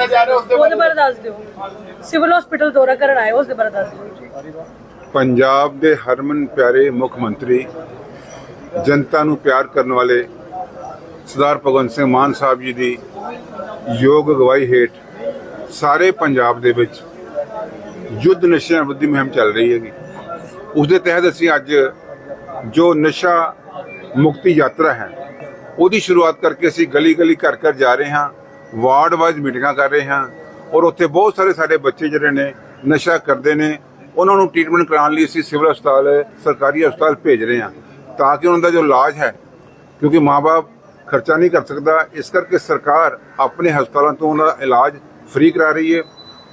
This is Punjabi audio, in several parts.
ਕੀਤਾ ਜਾ ਰਿਹਾ ਉਸ ਦੇ ਉਹਦੇ ਬਾਰੇ? ਦੱਸ ਦਿਓ। ਸਿਵਲ ਹਸਪੀਟਲ ਦੌਰਾ ਕਰਨ ਆਏ ਹੋ, ਉਸ ਦੇ ਬਾਰੇ ਦੱਸ ਦਿਓ। ਪੰਜਾਬ ਦੇ ਹਰਮਨ ਪਿਆਰੇ ਮੁੱਖ ਮੰਤਰੀ ਜਨਤਾ ਨੂੰ ਪਿਆਰ ਕਰਨ ਵਾਲੇ ਸਰਦਾਰ ਭਗਵੰਤ ਸਿੰਘ ਮਾਨ ਸਾਹਿਬ ਜੀ ਦੀ ਯੋਗ ਅਗਵਾਈ ਹੇਠ ਸਾਰੇ ਪੰਜਾਬ ਦੇ ਵਿੱਚ ਯੁੱਧ ਨਸ਼ਿਆਂ ਵਿਰੁੱਧ ਮੁਹਿੰਮ ਚੱਲ ਰਹੀ ਹੈਗੀ। ਉਸ ਦੇ ਤਹਿਤ ਅਸੀਂ ਅੱਜ ਜੋ ਨਸ਼ਾ ਮੁਕਤੀ ਯਾਤਰਾ ਹੈ ਉਹਦੀ ਸ਼ੁਰੂਆਤ ਕਰਕੇ ਅਸੀਂ ਗਲੀ ਗਲੀ ਘਰ ਘਰ ਜਾ ਰਹੇ ਹਾਂ। ਵਾਰਡ ਵਾਈਜ਼ ਮੀਟਿੰਗਾਂ ਕਰ ਰਹੇ ਹਾਂ ਔਰ ਉੱਥੇ ਬਹੁਤ ਸਾਰੇ ਸਾਡੇ ਬੱਚੇ ਜਿਹੜੇ ਨੇ, ਨਸ਼ਾ ਕਰਦੇ ਨੇ, ਉਹਨਾਂ ਨੂੰ ਟ੍ਰੀਟਮੈਂਟ ਕਰਾਉਣ ਲਈ ਅਸੀਂ ਸਿਵਲ ਹਸਪਤਾਲ, ਸਰਕਾਰੀ ਹਸਪਤਾਲ ਭੇਜ ਰਹੇ ਹਾਂ ਤਾਂ ਕਿ ਉਹਨਾਂ ਦਾ ਜੋ ਇਲਾਜ ਹੈ, ਕਿਉਂਕਿ ਮਾਪੇ ਖਰਚਾ ਨਹੀਂ ਕਰ ਸਕਦਾ, ਇਸ ਕਰਕੇ ਸਰਕਾਰ ਆਪਣੇ ਹਸਪਤਾਲਾਂ ਤੋਂ ਉਹਨਾਂ ਦਾ ਇਲਾਜ ਫ੍ਰੀ ਕਰਾ ਰਹੀ ਹੈ।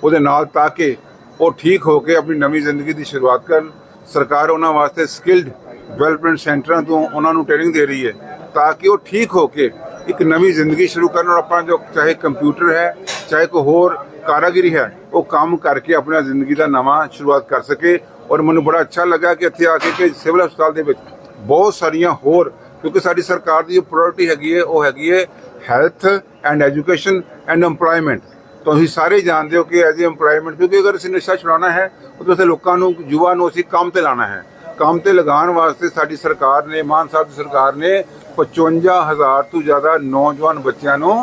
ਉਹਦੇ ਨਾਲ ਤਾਂ ਕਿ ਉਹ ਠੀਕ ਹੋ ਕੇ ਆਪਣੀ ਨਵੀਂ ਜ਼ਿੰਦਗੀ ਦੀ ਸ਼ੁਰੂਆਤ ਕਰਨ। ਸਰਕਾਰ ਉਹਨਾਂ ਵਾਸਤੇ ਸਕਿਲਡ ਡਿਵੈਲਪਮੈਂਟ ਸੈਂਟਰਾਂ ਤੋਂ ਉਹਨਾਂ ਨੂੰ ਟ੍ਰੇਨਿੰਗ ਦੇ ਰਹੀ ਹੈ ਤਾਂ ਕਿ ਉਹ ਠੀਕ ਹੋ ਕੇ ਇੱਕ ਨਵੀਂ ਜ਼ਿੰਦਗੀ ਸ਼ੁਰੂ ਕਰਨ ਔਰ ਆਪਣਾ ਜੋ ਚਾਹੇ ਕੰਪਿਊਟਰ ਹੈ, ਚਾਹੇ ਕੋਈ ਹੋਰ ਕਾਰਾਗਰੀ ਹੈ, ਉਹ ਕੰਮ ਕਰਕੇ ਆਪਣਾ ਜ਼ਿੰਦਗੀ ਦਾ ਨਵਾਂ ਸ਼ੁਰੂਆਤ ਕਰ ਸਕੇ। ਔਰ ਮੈਨੂੰ ਬੜਾ ਅੱਛਾ ਲੱਗਾ ਕਿ ਇੱਥੇ ਆ ਕੇ ਕਿ ਸਿਵਲ ਹਸਪਤਾਲ ਦੇ ਵਿੱਚ ਬਹੁਤ ਸਾਰੀਆਂ ਹੋਰ, ਕਿਉਂਕਿ ਸਾਡੀ ਸਰਕਾਰ ਦੀ ਜੋ ਪ੍ਰਾਇੋਰਟੀ ਹੈਗੀ ਹੈ, ਉਹ ਹੈਗੀ ਹੈ health and education and employment ਤੁਸੀਂ ਸਾਰੇ ਜਾਣਦੇ ਹੋ ਕਿ ਐਜ਼ ਏਮਪਲੋਇਮੈਂਟ ਕਿਉਂਕਿ ਅਗਰ ਅਸੀਂ ਨਸ਼ਾ ਛੁਡਾਉਣਾ ਹੈ ਉਹਦੇ ਵਾਸਤੇ ਲੋਕਾਂ ਨੂੰ ਯੁਵਾ ਨੂੰ ਅਸੀਂ ਕੰਮ ਤੇ ਲਾਣਾ ਹੈ। ਕੰਮ ਤੇ ਲਗਾਉਣ ਵਾਸਤੇ ਸਾਡੀ ਸਰਕਾਰ ਨੇ, ਮਾਨ ਸਾਹਿਬ ਦੀ ਸਰਕਾਰ ਨੇ 55000 ਤੋਂ ਜ਼ਿਆਦਾ ਨੌਜਵਾਨ ਬੱਚਿਆਂ ਨੂੰ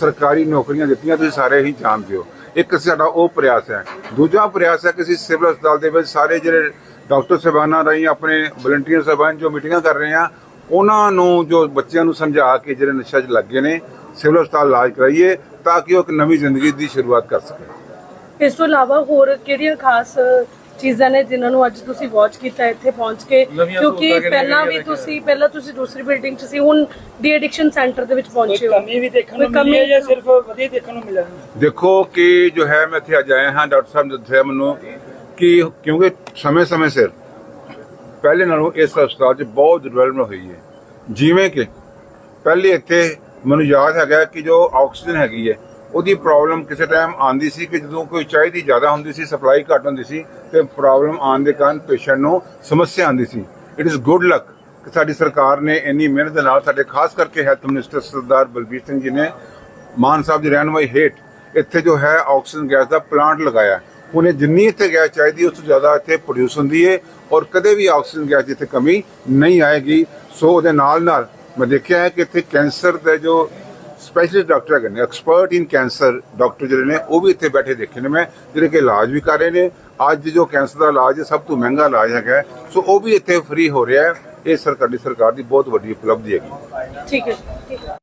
ਸਰਕਾਰੀ ਨੌਕਰੀਆਂ ਦਿੱਤੀਆਂ, ਤੁਸੀਂ ਸਾਰੇ ਹੀ ਜਾਣਦੇ ਹੋ। ਇੱਕ ਸਾਡਾ ਉਹ ਪ੍ਰਯਾਸ ਹੈ। ਦੂਜਾ ਪ੍ਰਯਾਸ ਹੈ ਕਿ ਅਸੀਂ ਸਿਵਲ ਹਸਪਤਾਲ ਦੇ ਵਿੱਚ ਸਾਰੇ ਜਿਹੜੇ ਡਾਕਟਰ ਸਾਹਿਬਾਨਾਂ ਰਾਹੀਂ ਆਪਣੇ ਵਲੰਟੀਅਰ ਸਾਹਿਬਾਨ ਜੋ ਮੀਟਿੰਗਾਂ ਕਰ ਰਹੇ ਆ ਉਹਨਾਂ ਨੂੰ ਜੋ ਬੱਚਿਆਂ ਨੂੰ ਸਮਝਾ ਕੇ ਜਿਹੜੇ ਨਸ਼ਾ 'ਚ ਲੱਗੇ ਨੇ, ਸਿਵਲ ਹਸਪਤਾਲ ਇਲਾਜ ਕਰਾਈਏ ਤਾਂ ਕਿ ਉਹ ਇੱਕ ਨਵੀਂ ਜ਼ਿੰਦਗੀ ਦੀ ਸ਼ੁਰੂਆਤ ਕਰ ਸਕੇ ਇਸ ਤੋਂ ਇਲਾਵਾ ਹੋਰ ਕਿਹੜੀਆਂ ਖਾਸ ਚੀਜ਼ਾਂ ਨੇ ਜਿਨ੍ਹਾਂ ਨੂੰ ਅੱਜ ਤੁਸੀਂ ਵਾਚ ਕੀਤਾ ਇੱਥੇ ਪਹੁੰਚ ਕੇ। ਕਿਉਂਕਿ ਪਹਿਲਾਂ ਵੀ ਤੁਸੀਂ ਪਹਿਲਾਂ ਤੁਸੀਂ ਦੂਸਰੀ ਬਿਲਡਿੰਗ 'ਚ ਸੀ ਹੁਣ ਡੀ ਐਡਿਕਸ਼ਨ ਸੈਂਟਰ ਦੇ ਵਿੱਚ ਪਹੁੰਚੇ ਹੋ। ਕਮੀ ਵੀ ਦੇਖਣ ਨੂੰ ਮਿਲੀ ਹੈ ਕਮੀ- ਜਾਂ ਸਿਰਫ ਵਧੀਆ ਦੇਖਣ ਨੂੰ ਮਿਲਿਆ ਦੇਖੋ ਕਿ ਜੋ ਹੈ ਮੈਂ ਇੱਥੇ ਅੱਜ ਆਇਆ ਹਾਂ ਡਾਕਟਰ ਸਾਹਿਬ ਨੇ ਦੱਸਿਆ ਮੈਨੂੰ ਕਿ ਕਿਉਂਕਿ ਸਮੇਂ-ਸਮੇਂ ਸਿਰ ਪਹਿਲੇ ਨਾਲੋਂ ਇਸ ਹਸਪਤਾਲ 'ਚ ਬਹੁਤ ਡਿਵੈਲਪਮੈਂਟ ਹੋਈ ਹੈ। ਜਿਵੇਂ ਕਿ ਪਹਿਲੇ ਇੱਥੇ ਮੈਨੂੰ ਯਾਦ ਹੈਗਾ ਕਿ ਜੋ ਆਕਸੀਜਨ ਹੈਗੀ ਹੈ ਉਹਦੀ ਪ੍ਰੋਬਲਮ ਕਿਸੇ ਟਾਈਮ ਆਂਦੀ ਸੀ ਕਿ ਜਦੋਂ ਕੋਈ ਚਾਹੀਦੀ ਜ਼ਿਆਦਾ ਹੁੰਦੀ ਸੀ ਸਪਲਾਈ ਘੱਟ ਹੁੰਦੀ ਸੀ, ਤੇ ਪ੍ਰੋਬਲਮ ਆਉਣ ਦੇ ਕਾਰਨ ਪੇਸ਼ੈਂਟ ਨੂੰ ਸਮੱਸਿਆ ਆਂਦੀ ਸੀ। ਇਟ ਇਜ਼ ਗੁੱਡ ਲੱਕ ਕਿ ਸਾਡੀ ਸਰਕਾਰ ਨੇ ਇੰਨੀ ਮਿਹਨਤ ਦੇ ਨਾਲ ਸਾਡੇ ਖਾਸ ਕਰਕੇ ਹੈਲਥ ਮਿਨਿਸਟਰ ਸਰਦਾਰ ਬਲਬੀਰ ਸਿੰਘ ਜੀ ਨੇ ਮਾਨ ਸਾਹਿਬ ਦੀ ਰਹਿਨਮਾਈ ਹੇਠ ਇੱਥੇ ਜੋ ਹੈ ਆਕਸੀਜਨ ਗੈਸ ਦਾ ਪਲਾਂਟ ਲਗਾਇਆ। ਉਹਨੇ ਜਿੰਨੀ ਇੱਥੇ ਗੈਸ ਚਾਹੀਦੀ, ਉਸ ਤੋਂ ਜ਼ਿਆਦਾ ਇੱਥੇ ਪ੍ਰੋਡਿਊਸ ਹੁੰਦੀ ਹੈ ਔਰ ਕਦੇ ਵੀ ਆਕਸੀਜਨ ਗੈਸ ਦੀ ਇੱਥੇ ਕਮੀ ਨਹੀਂ ਆਏਗੀ। ਸੋ ਉਹਦੇ ਨਾਲ ਨਾਲ ਮੈਂ ਦੇਖਿਆ ਹੈ ਕਿ ਇੱਥੇ ਕੈਂਸਰ ਦੇ ਜੋ ਸਪੈਸ਼ਲਿਸਟ ਡਾਕਟਰ ਹੈਗੇ ਨੇ, ਐਕਸਪਰਟ ਇਨ ਕੈਂਸਰ ਡਾਕਟਰ ਜਿਹੜੇ ਨੇ, ਉਹ ਵੀ ਇੱਥੇ ਬੈਠੇ ਦੇਖੇ ਨੇ ਮੈਂ, ਜਿਹੜੇ ਕਿ ਇਲਾਜ ਵੀ ਕਰ ਰਹੇ ਨੇ। ਅੱਜ ਜੋ ਕੈਂਸਰ ਦਾ ਇਲਾਜ ਸਭ ਤੋਂ ਮਹਿੰਗਾ ਇਲਾਜ ਹੈਗਾ ਸੋ ਉਹ ਵੀ ਇੱਥੇ ਫ੍ਰੀ ਹੋ ਰਿਹਾ ਹੈ। ਇਹ ਸਰਕਾਰੀ ਸਰਕਾਰ ਦੀ ਬਹੁਤ ਵੱਡੀ ਉਪਲਬਧੀ ਹੈਗੀ। ਠੀਕ ਹੈ।